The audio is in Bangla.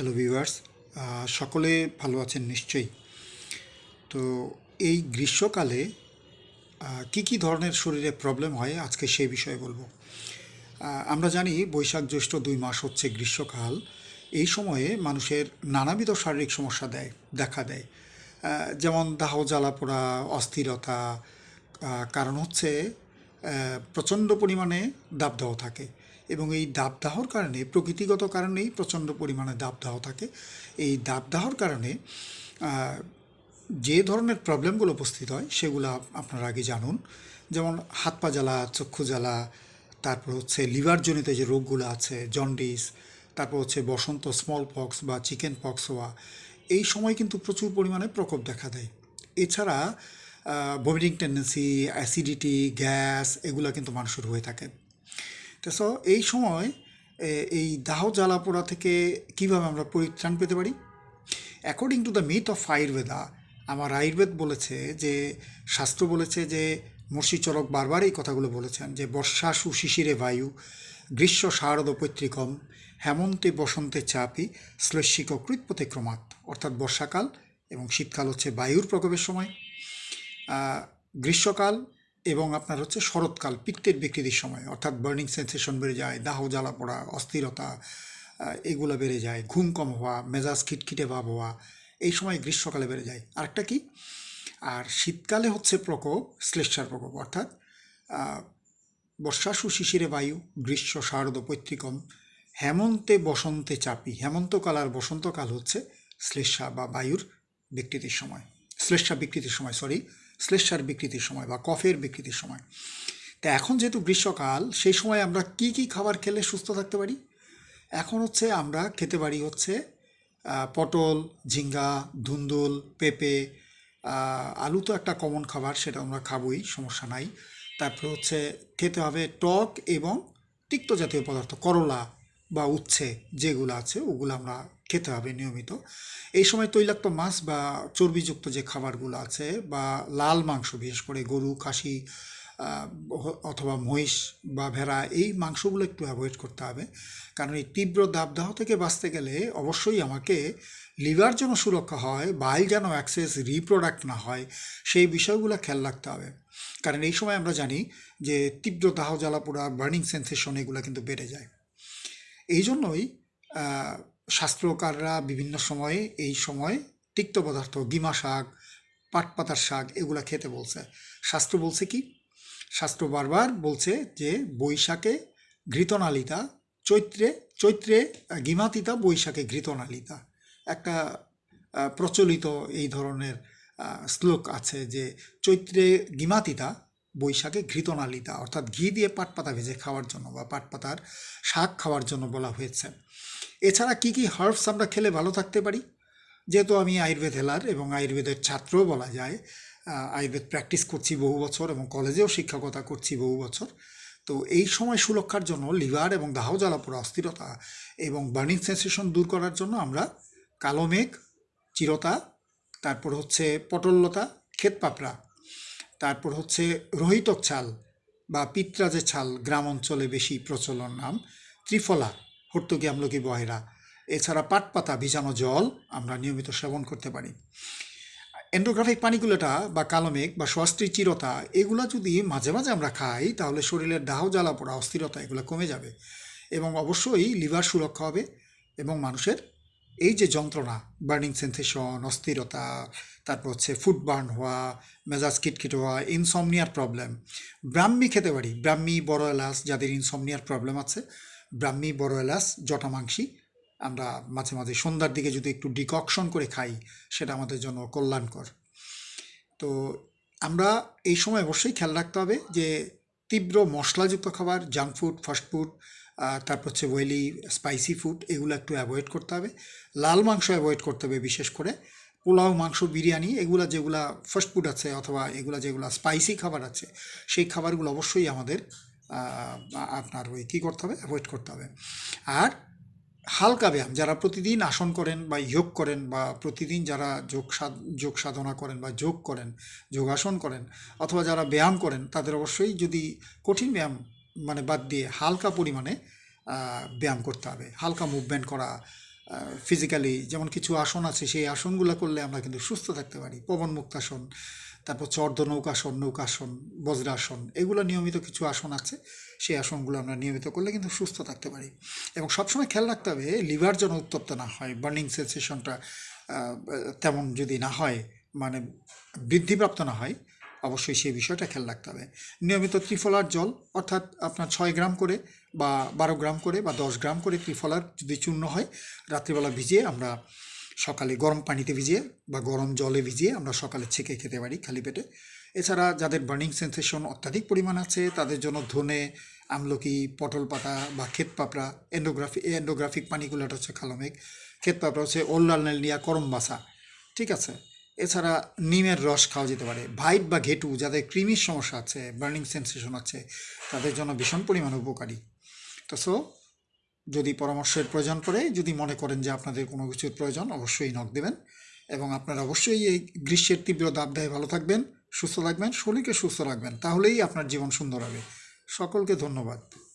হ্যালো ভিউয়ার্স সকলে ভালো আছেন নিশ্চয়ই। তো এই গ্রীষ্মকালে কি কি ধরনের শরীরে প্রবলেম হয়, আজকে সেই বিষয়ে বলব। আমরা জানি বৈশাখ জ্যৈষ্ঠ দুই মাস হচ্ছে গ্রীষ্মকাল। এই সময়ে মানুষের নানাবিধ শারীরিক সমস্যা দেয়, দেখা দেয়। যেমন দাহ জ্বালা পোড়া অস্থিরতা কারণ হচ্ছে প্রচণ্ড পরিমাণে দাবদাহ থাকে। এবং এই দাবদাহর কারণে, প্রকৃতিগত কারণেই প্রচণ্ড পরিমাণে দাবদাহ থাকে। এই দাবদাহর কারণে যে ধরনের প্রবলেমগুলো উপস্থিত হয়, সেগুলো আপ- আপনারা আগে জানুন। যেমন হাত পা জ্বালা, চক্ষু জ্বালা, তারপর হচ্ছে লিভারজনিত যে রোগগুলো আছে, জন্ডিস, তারপর হচ্ছে বসন্ত স্মল পক্স বা চিকেন পক্স হওয়া, এই সময় কিন্তু প্রচুর পরিমাণে প্রকোপ দেখা দেয়। এছাড়া ভমিটিং টেন্ডেন্সি অ্যাসিডিটি গ্যাস এগুলো কিন্তু মানুষের হয়ে থাকে। তো সো এই সময় এই দাহ জ্বালা পোড়া থেকে কীভাবে আমরা পরিত্রাণ পেতে পারি? According to the myth of Ayurveda আমার আয়ুর্বেদ বলেছে যে, শাস্ত্র বলেছে যে মর্ষিচরক বারবার এই কথাগুলো বলেছেন যে বর্ষা সুশিশিরে বায়ু, গ্রীষ্ম শারদ পৈতৃকম, হেমন্তে বসন্তে চাপি, শ্লেষিক কৃৎপতিক্রমাৎ অর্থাৎ বর্ষাকাল এবং শীতকাল হচ্ছে বায়ুর প্রকোপের সময়। গ্রীষ্মকাল এবং আপনার হচ্ছে শরৎকাল, পিত্তের বিকৃতির সময়, অর্থাৎ বার্নিং সেন্সেশন বেড়ে যায়, দাহ, জ্বালা পড়া, অস্থিরতা এগুলো বেড়ে যায়, ঘুম কম হওয়া, মেজাজ খিটখিটে ভাব হওয়া, এই সময় গ্রীষ্মকালে বেড়ে যায়। আরেকটা কি? আর শীতকালে হচ্ছে প্রকোপ শ্লেষার প্রকোপ, অর্থাৎ বর্ষা সুশিশিরে বায়ু, গ্রীষ্ম শারদ পৈতৃকম, হেমন্তে বসন্তে চাপি, হেমন্তকাল আর বসন্তকাল হচ্ছে শ্লেষা বা বায়ুর বিকৃতির সময় শ্লেষা বিকৃতির সময় সরি শ্লেষার বিকৃতির সময় বা কফের বিকৃতির সময়। তা এখন যেহেতু গ্রীষ্মকাল, সেই সময় আমরা কি কি খাবার খেলে সুস্থ থাকতে পারি? এখন হচ্ছে আমরা খেতে পারি হচ্ছে পটল, ঝিঙ্গা, ধুন্দুল, পেঁপে আলু তো একটা কমন খাবার, সেটা আমরা খাবোই, সমস্যা নাই। তারপর হচ্ছে খেতে হবে টক এবং তিক্ত জাতীয় পদার্থ, করলা বা উচ্ছে যেগুলো আছে, ওগুলো আমরা খেতে হবে নিয়মিত। এই সময় তৈলাক্ত মাছ বা চর্বিযুক্ত যে খাবারগুলো আছে বা লাল মাংস, বিশেষ করে গরু, খাসি অথবা মহিষ বা ভেড়া, এই মাংসগুলো একটু অ্যাভয়েড করতে হবে। কারণ এই তীব্র দাবদাহ থেকে বাঁচতে গেলে অবশ্যই আমাকে লিভার যেন সুরক্ষা হয় বাইল যেন অ্যাক্সেস, রিপ্রোডাক্ট না হয়, সেই বিষয়গুলো খেয়াল রাখতে হবে। কারণ এই সময় আমরা জানি যে তীব্র দাহ জ্বালা পোড়া বার্নিং সেন্সেশন এগুলো কিন্তু বেড়ে যায়। এই জন্যই শাস্ত্রকাররা বিভিন্ন সময়ে এই সময় তিক্ত পদার্থ, গিমা শাক, পাট পাতার শাক এগুলা খেতে বলছে। শাস্ত্র বলছে কি? শাস্ত্র বারবার বলছে যে বৈশাখে ঘৃতনালিতা, চৈত্রে চৈত্রে গিমাতিতা, বৈশাখে ঘৃতনালিতা। একটা প্রচলিত এই ধরনের শ্লোক আছে যে চৈত্রে গিমাতিতা বৈশাখে ঘৃতনালিতা, অর্থাৎ ঘি দিয়ে পাট পাতা ভেজে খাওয়ার জন্য বা পাট পাতার শাক খাওয়ার জন্য বলা হয়েছে। এছাড়া কি কি হার্বস আমরা খেলে ভালো থাকতে পারি? যেহেতু আমি আয়ুর্বেদ হেলার এবং আয়ুর্বেদের ছাত্রও বলা যায় আয়ুর্বেদ প্র্যাকটিস করছি বহু বছর এবং কলেজেও শিক্ষকতা করছি বহু বছর। তো এই সময় সুরক্ষার জন্য লিভার এবং দাহ জ্বালা পোড়া অস্থিরতা এবং বার্নিং সেন্সেশন দূর করার জন্য আমরা কালো মেঘ, চিরতা, তারপর হচ্ছে পটললতা, ক্ষেত পাপড়া তারপর হচ্ছে রোহিতক ছাল বা পিত্রাজে ছাল গ্রাম অঞ্চলে বেশি প্রচলন নাম। ত্রিফলা, হর্তকি আমলকি বহেরা। এছাড়া পাট পাতা ভিজানো জল আমরা নিয়মিত সেবন করতে পারি। এন্ডোগ্রাফিক পানিগুলোটা বা কালো মেঘ বা স্বস্ত্রী চিরতা, এগুলো যদি মাঝে মাঝে আমরা খাই, তাহলে শরীরের দাহ জ্বালা পোড়া অস্থিরতা এগুলো কমে যাবে এবং অবশ্যই লিভার সুরক্ষা হবে এবং মানুষের এই যে যন্ত্রণা বার্নিং সেন্সেশন অস্থিরতা, তারপর হচ্ছে ফুড বার্ন হওয়া, মেজাজ কিটকিট হওয়া ইনসমনিয়ার প্রবলেম ব্রাহ্মি খেতে পারি। ব্রাহ্মি, বড় এলাচ যাদের ইনসমনিয়ার প্রবলেম আছে, ব্রাহ্মি, বড় এলাচ, জটা মাংসি, আমরা মাঝে মাঝে সন্ধ্যার দিকে যদি একটু ডিককশন করে খাই, সেটা আমাদের জন্য কল্যাণকর। তো আমরা এই সময় অবশ্যই খেয়াল রাখতে হবে যে তীব্র মশলাযুক্ত খাবার জাঙ্ক ফুড ফাস্ট ফুড তারপর হচ্ছে ওয়েলি স্পাইসি ফুড এগুলো একটু অ্যাভয়েড করতে হবে। লাল মাংস অ্যাভয়েড করতে হবে বিশেষ করে। পোলাও, মাংস, বিরিয়ানি, এগুলো যেগুলা ফাস্ট ফুড আছে অথবা এগুলা যেগুলা স্পাইসি খাবার আছে, সেই খাবারগুলো অবশ্যই আমাদের আপনার ওই কী করতে হবে? অ্যাভয়েড করতে হবে। আর হালকা ব্যায়াম, যারা প্রতিদিন আসন করেন বা যোগ করেন বা প্রতিদিন যারা যোগ যোগ সাধনা করেন বা যোগ করেন, যোগাসন করেন অথবা যারা ব্যায়াম করেন, তাদের অবশ্যই যদি কঠিন ব্যায়াম মানে বাদ দিয়ে হালকা পরিমাণে ব্যায়াম করতে হবে। হালকা মুভমেন্ট করা ফিজিক্যালি যেমন কিছু আসন আছে, সেই আসনগুলো করলে আমরা কিন্তু সুস্থ থাকতে পারি। পবন মুক্তাসন তারপর চর্দ নৌকাসন নৌকাসন বজ্রাসন এগুলো নিয়মিত কিছু আসন আছে। সেই আসনগুলো আমরা নিয়মিত করলে কিন্তু সুস্থ থাকতে পারি। এবং সবসময় খেয়াল রাখতে হবে, লিভার যেন উত্তপ্ত না হয়, বার্নিং সেন্সেশনটা তেমন যদি না হয় মানে বৃদ্ধিপ্রাপ্ত না হয়, অবশ্যই সেই বিষয়টা খেয়াল রাখতে হবে। নিয়মিত ত্রিফলার জল, অর্থাৎ আপনার ছয় গ্রাম করে বা বারো গ্রাম করে বা দশ গ্রাম করে ত্রিফলার যদি চূর্ণ হয়, রাত্রিবেলা ভিজিয়ে আমরা সকালে গরম পানিতে ভিজিয়ে বা গরম জলে ভিজিয়ে আমরা সকালে ছেঁকে খেতে পারি খালি পেটে। এছাড়া যাদের বার্নিং সেন্সেশন অত্যাধিক পরিমাণ আছে, তাদের জন্য ধনে, আমলকি, পটল পাতা বা ক্ষেত পাপড়া এন্ডোগ্রাফি এন্ডোগ্রাফিক পানিগুলোটা হচ্ছে খালমেঘ ক্ষেত পাপড়া হচ্ছে ওল্লালনেলিয়া করম বাসা ঠিক আছে? এছাড়া নিমের রস খাওয়া যেতে পারে। ভাইট বা ঘেটু যাদের ক্রিমির সমস্যা আছে বার্নিং সেন্সেশন আছে, তাদের জন্য ভীষণ পরিমাণে উপকারী। তো সো যদি পরামর্শের প্রয়োজন পড়ে, যদি মনে করেন যে আপনাদের কোনো কিছুর প্রয়োজন, অবশ্যই নক দেবেন। এবং আপনারা অবশ্যই এই গ্রীষ্মের তীব্র দাবদাহে ভালো থাকবেন, সুস্থ থাকবেন, শরীরকে সুস্থ রাখবেন, তাহলেই আপনার জীবন সুন্দর হবে। সকলকে ধন্যবাদ।